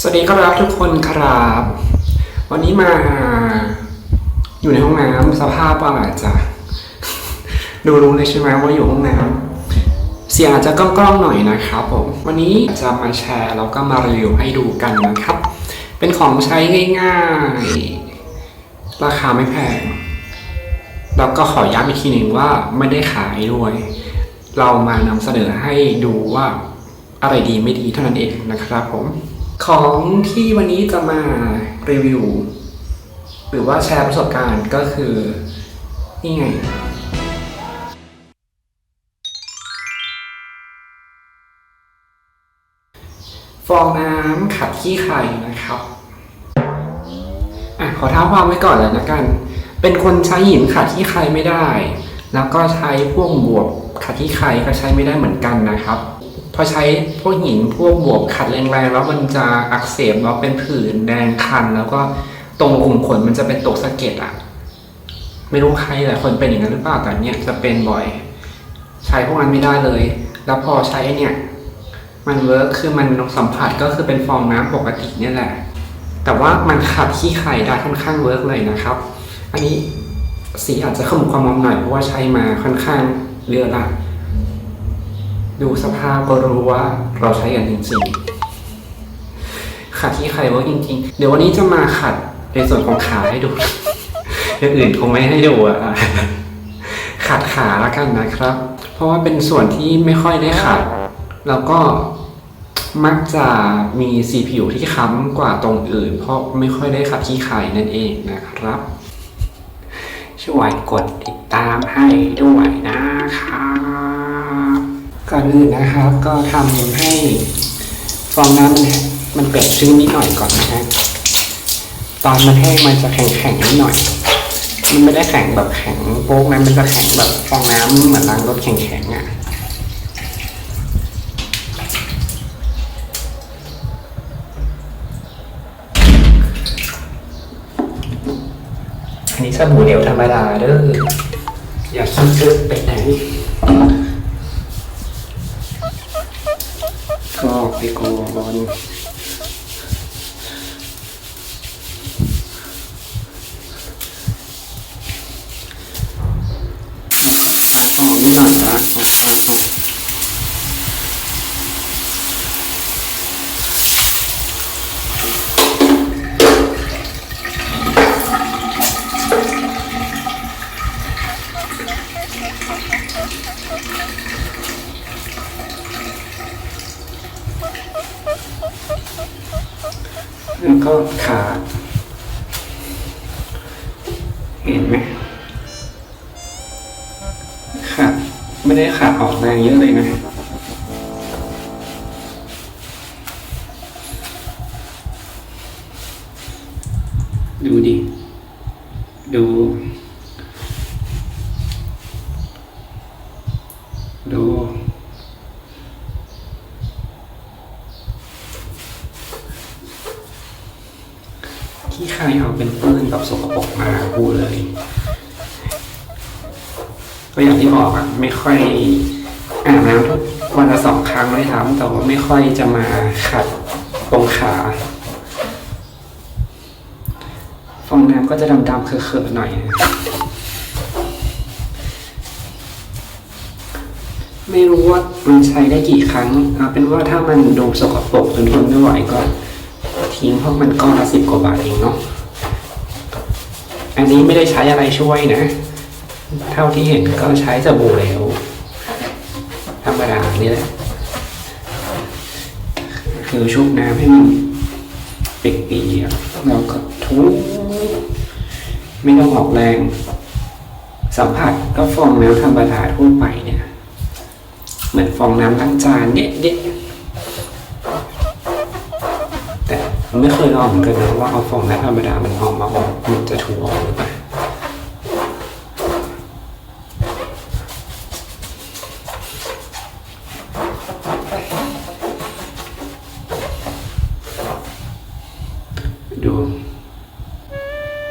สวัสดีครับทุกคนครับ วันนี้มาอยู่ในห้องน้ำสภาพอาจจะดูรู้เลยใช่ไหมว่าอยู่ห้องน้ำเสียงอาจจะกล้องๆหน่อยนะครับผมวันนี้จะมาแชร์แล้วก็มารีวิวให้ดูกันนะครับ เป็นของใช้ง่ายๆ ราคาไม่แพงแล้วก็ขอย้ำอีกทีหนึ่งว่าไม่ได้ขายด้วย เรามานำเสนอให้ดูว่าอะไรดีไม่ดีเท่านั้นเองนะครับผม ของที่วันนี้จะมารีวิว หรือว่าแชร์ประสบการณ์ก็คือ นี่ไง ฟองน้ำขัดขี้ไข่นะครับ อะ ขอท้าความไว้ก่อนเลยนะกัน เป็นคนใช้หินขัดขี้ไข่ไม่ได้ แล้วก็ใช้พวกบวบขัดขี้ไข่ก็ใช้ไม่ได้เหมือนกันนะครับ พอใช้พวกหินพวกบวบขัดแรงๆแล้วมันจะอักเสบแล้วเป็นผื่นแดงคัน แล้วก็ตรงกลุ่มขนมันจะเป็นตกสะเก็ดอะไม่รู้ใครหลายคนเป็นอย่างนั้นหรือเปล่าแต่เนี่ยจะเป็นบ่อย ใช้พวกนั้นไม่ได้เลย แล้วพอใช้เนี่ยมันเวิร์คคือมันสัมผัสก็คือเป็นฟองน้ำปกติเนี่ยแหละ แต่ว่ามันขัดขี้ไข่ได้ค่อนข้างเวิร์กเลยนะครับ อันนี้สีอาจจะขมุกขมอมหน่อยเพราะว่าใช้มาค่อนข้างเยอะละ ดูสภาพก็รู้ว่าเราใช้กันจริงๆขัดที่ไข่เวิร์กจริงๆ เดี๋ยววันนี้จะมาขัดในส่วนของขาให้ดูอย่างอื่นคงไม่ให้ดูอะขัดขาละกันนะครับ เพราะว่าเป็นส่วนที่ไม่ค่อยได้ขัด แล้วก็มักจะมีสีผิวที่ค้ำกว่าตรงอื่น เพราะไม่ค่อยได้ขัดที่ไข่นั่นเองนะครับ ช่วยกดติดตามให้ด้วยนะครับ ก่อนอื่นนะครับ ก็ทำให้ฟองน้ำมันเปียกชื้นนิดหน่อยก่อนนะฮะตอนมันแห้งมันจะแข็งๆนิดหน่อย มันไม่ได้แข็งแบบแข็งโป๊กนะมันจะแข็งแบบฟองน้ำเหมือนล้างรถแข็งๆอะอันนี้สบู่เหลวธรรมดาเด้ออย่าคิดเกินไปไหน ก็ไแล้วก็ขาดเห็นไหมขาดไม่ได้ขาดออกแรงเยอะเลยนะดูดิ ดู ที่ใครเอาเป็นปื้นกับสกปรกมาพูดเลย ก็อย่างที่บอกอะไม่ค่อยอาบน้ำทุกวันละสองครั้งเลยทำแต่ว่าไม่ค่อยจะมาขัดตรงขาฟองน้ำก็จะดำๆเขือะๆหน่อยไม่รู้ว่ามันใช้ได้กี่ครั้งเอาเป็นว่าถ้ามันดูสกปรกจนทนไม่ไหวก็ ทิ้งเพราะมันก้อนละสิบกว่าบาทเองเนาะอันนี้ไม่ได้ใช้อะไรช่วยนะ เท่าที่เห็นก็ใช้สบู่แล้วธรรมดานี่แหละคือชุบน้ำให้มันเปียกๆแล้วก็ทุบไม่ต้องออกแรง สัมผัสก็ฟองน้ำธรรมดาทั่วไปเนี่ย เหมือนฟองน้ำล้างจานเนี่ยเนี่ย แต่ไม่เคยลองเหมือนกันนะว่าเอาฟองน้ำธรรมดามันออกมาออกมันจะถูกออกหรือเปล่าดู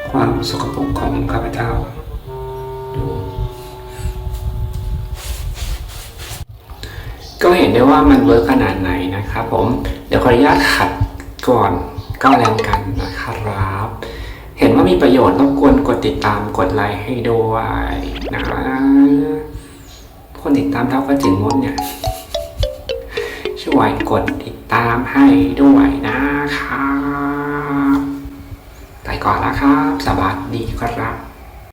ความสกปรกของข้าพเจ้า ดูก็เห็นได้ว่ามันเวิร์กขนาดไหนนะครับผม เดี๋ยวขออนุญาตขัด ก่อนก็แล้วกันนะครับ เห็นว่ามีประโยชน์รบกวนกดติดตามกดไลค์ให้ด้วยนะคนติดตามเท่าก็ถึงมดเนี่ยช่วยกดติดตามให้ด้วยนะครับไปก่อนแล้วครับ สวัสดีครับ